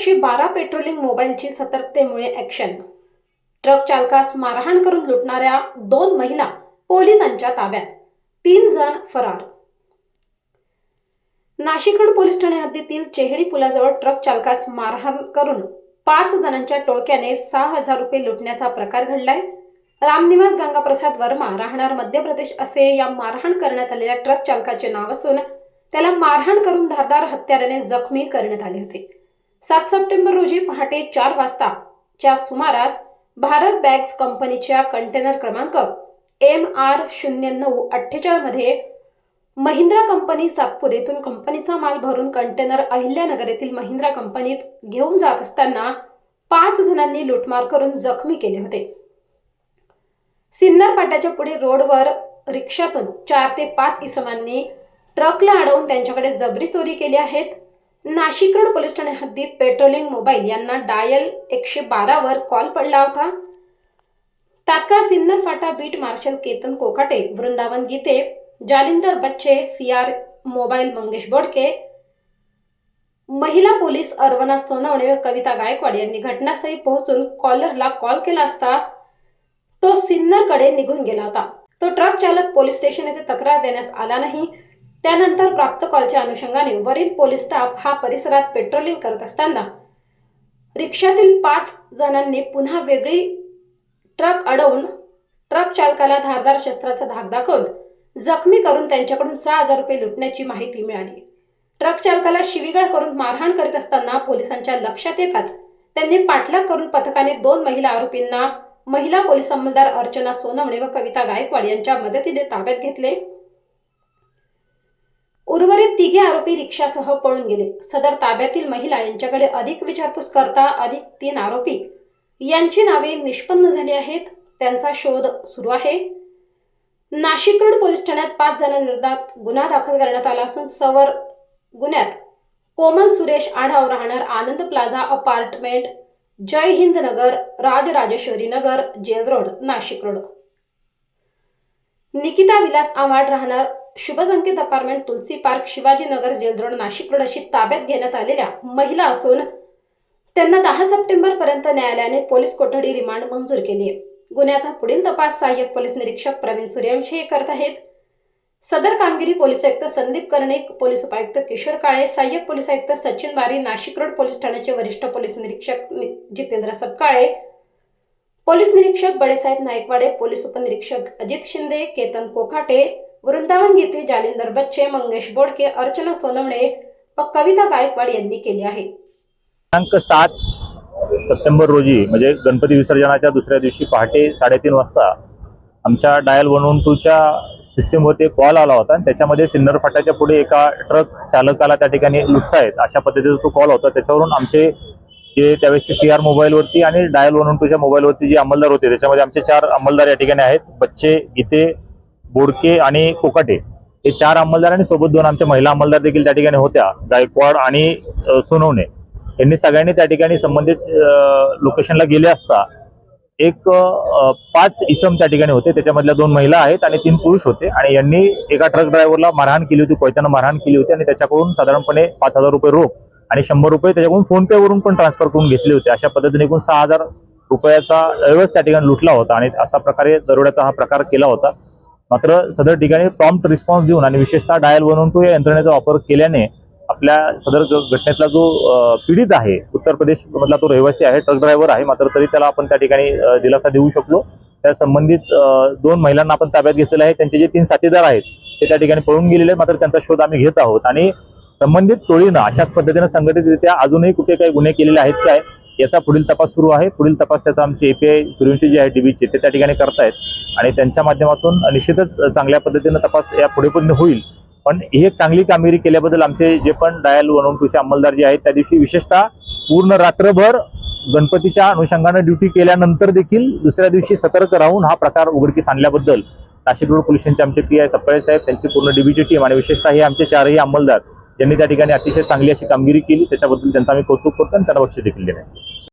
एकशे बारा पेट्रोलिंग मोबाईलची सतर्कतेमुळे ॲक्शन. ट्रक चालकास मारहाण करून लुटणाऱ्या दोन महिला पोलिसांच्या ताब्यात. तीन जण फरार. नाशिकड पोलीस ठाणे हद्दीतील चेहडी पुलाजवळ ट्रक चालकास मारहाण करून पाच जणांच्या टोळक्याने सहा हजार रुपये लुटण्याचा प्रकार घडलाय. रामनिवास गंगाप्रसाद वर्मा राहणार मध्य प्रदेश असे या मारहाण करण्यात आलेल्या ट्रक चालकाचे नाव असून त्याला मारहाण करून धारदार हत्याराने जखमी करण्यात आले होते. सात सप्टेंबर रोजी पहाटे चार वाजताच्या सुमारास भारत बॅग्स कंपनीच्या कंटेनर क्रमांक एम आर शून्य नऊ अठ्ठेचाळमध्ये महिंद्रा कंपनी सातपूर येथून कंपनीचा माल भरून कंटेनर अहिल्यानगर येथील महिंद्रा कंपनीत घेऊन जात असताना पाच जणांनी लुटमार करून जखमी केले होते. सिन्नर फाट्याच्या पुढे रोडवर रिक्षातून चार ते पाच इसमांनी ट्रकला अडवून त्यांच्याकडे जबरी चोरी केली आहेत. नाशिक रोड पोलीस ठाणे हद्दीत पेट्रोलिंग मोबाईल यांना डायल एकशे बारावर कॉल पडला होता. तात्काळ सिन्नर फाटा beat marshal Ketan Kokate Vrindavan Gite Jalindar Bachche C R mobile Mangesh Bodke महिला पोलीस अर्वना सोनवणे व कविता गायकवाड यांनी घटनास्थळी पोहोचून कॉलरला कॉल केला असता तो सिन्नरकडे निघून गेला होता. तो ट्रक चालक पोलीस स्टेशन येथे तक्रार देण्यास आला नाही. त्यानंतर प्राप्त कॉलच्या अनुषंगाने वरील पोलीस स्टाफ हा परिसरात पेट्रोलिंग करत असताना रिक्षातील पाच जणांनी पुन्हा वेगळी ट्रक अडवून ट्रक चालकाला धारदार शस्त्राचा धाक दाखवून जखमी करून त्यांच्याकडून सहा हजार रुपये लुटण्याची माहिती मिळाली. ट्रक चालकाला शिवीगाळ करून मारहाण करीत असताना पोलिसांच्या लक्षात येताच त्यांनी पाठलाग करून पथकाने दोन महिला आरोपींना महिला पोलीस अंमलदार अर्चना सोनवणे व कविता गायकवाड यांच्या मदतीने ताब्यात घेतले. उर्वरित तिघे आरोपी रिक्षासह पळून गेले. सदर ताब्यातील महिला यांच्याकडे अधिक विचारपूस करता अधिक तीन आरोपी यांची नावे निष्पन्न झाली आहेत. त्यांचा शोध सुरू आहे. नाशिक रोड पोलीस ठाण्यात पाच जणांविरोधात गुन्हा दाखल करण्यात आला असून सवर गुन्ह्यात कोमल सुरेश आढाव राहणार Anand plaza apartment Jai Hind Nagar Rajrajeshwari Nagar jail road Nashik road. Nikita Vilas Avhad राहणार Shubhsanket apartment Tulsi park Shivajinagar jail road Nashik road अशी ताब्यात घेण्यात आलेल्या महिला असून त्यांना दहा सप्टेंबर पर्यंत न्यायालयाने पोलीस कोठडी रिमांड मंजूर केली आहे. गुन्ह्याचा पुढील तपास सहाय्यक पोलीस निरीक्षक प्रवीण सूर्यवंशी हे करत आहेत. सदर कामगिरी पोलीस आयुक्त संदीप कर्णिक पोलीस उपायुक्त किशोर काळे सहाय्यक पोलीस आयुक्त सचिन बारी नाशिक रोड पोलीस ठाण्याचे वरिष्ठ पोलीस निरीक्षक जितेंद्र सपकाळे पोलीस निरीक्षक बडेसाहेब नायकवाडे पोलीस उपनिरीक्षक अजित शिंदे केतन कोखाटे वृंदावन गीते जालिंदर बच्चे मंगेश बोडके अर्चना सोनवणे व कविता गायकवाड यांनी केली आहे. दिनांक सात सप्टेंबर रोजी म्हणजे गणपती विसर्जनाच्या दुसऱ्या दिवशी पहाटे साडेतीन वाजता आमच्या डायल वन वन टूच्या सिस्टीमवरती एक कॉल आला होता आणि त्याच्यामध्ये सिन्नर फाट्याच्या पुढे एका ट्रक चालकाला त्या ठिकाणी लुटतायत. अशा पद्धतीचा तो कॉल होता. त्याच्यावरून आमचे जे त्यावेळेसचे सी आर मोबाईलवरती आणि डायल वन वन टूच्या मोबाईलवरती जे अंमलदार होते त्याच्यामध्ये आमचे चार अंमलदार या ठिकाणी आहेत. बच्चे गीते बोडके आणि कोकाटे. हे चार अंमलदार आणि सोबत दोन आमच्या महिला अंमलदार देखील त्या ठिकाणी होत्या गायकवाड आणि सोनवणे. यांनी सगळ्यांनी त्या ठिकाणी संबंधित लोकेशनला गेले असता एक पाच इसम त्या ठिकाणी होते. त्याच्यामधल्या दोन महिला आहेत आणि तीन पुरुष होते आणि यांनी एका ट्रक ड्रायव्हरला मारहाण केली होती कोयत्यानं मारहाण केली होती आणि त्याच्याकडून साधारणपणे पाच हजार रुपये रोख आणि शंभर रुपये त्याच्याकडून फोन पे वरून पण ट्रान्सफर करून घेतले होते. अशा पद्धतीने एकूण सहा हजार रुपयाचा ऐवज त्या ठिकाणी लुटला होता आणि अशा प्रकारे दरोड्याचा हा प्रकार केला होता. मात्र सदर ठिकाणी प्रॉम्प्ट रिस्पॉन्स देऊन आणि विशेषतः डायल वन टू या यंत्रणेचा वापर केल्याने आपल्या सदर घटनेतला जो पीडित आहे उत्तर प्रदेश मधला तो रहिवासी आहे ट्रक ड्रायव्हर आहे मात्र तरी त्याला आपण त्या ठिकाणी दिलासा देऊ शकलो. त्या संबंधित दोन महिलांना आपण ताब्यात घेतलेले आहे. त्यांचे जे तीन साथीदार आहेत ते त्या ठिकाणी पळून गेलेले आहेत. मात्र त्यांचा शोध आम्ही घेत आहोत. आणि संबंधित टोळीनं अशाच पद्धतीनं संघटितरित्या अजूनही कुठे काही गुन्हे केलेले आहेत काय याचा पुढील तपास सुरू आहे. पुढील तपास त्याचा आमचे एपीआय सूर्यवंशी जे आहे डीबीचे ते त्या ठिकाणी करतायत. आणि त्यांच्या माध्यमातून निश्चितच चांगल्या पद्धतीनं तपास या पुढे पण होईल. पण ही एक चांगली कामगिरी केल्याबद्दल आमचे जे पण डायल वन वन टूचे अंमलदार जे आहेत त्या दिवशी विशेषतः पूर्ण रात्रभर गणपतीच्या अनुषंगानं ड्युटी केल्यानंतर देखील दुसऱ्या दिवशी सतर्क राहून हा प्रकार उघडकीस आणल्याबद्दल नाशिक रोड पोलीस आमचे पी आय सप्काळे साहेब त्यांची पूर्ण डीबीची टीम आणि विशेषतः हे आमचे चारही अंमलदार त्यांनी त्या ठिकाणी अतिशय चांगली अशी कामगिरी केली. त्याच्याबद्दल त्यांचं आम्ही कौतुक करतो आणि त्यांना बक्षीस देखील देण्यात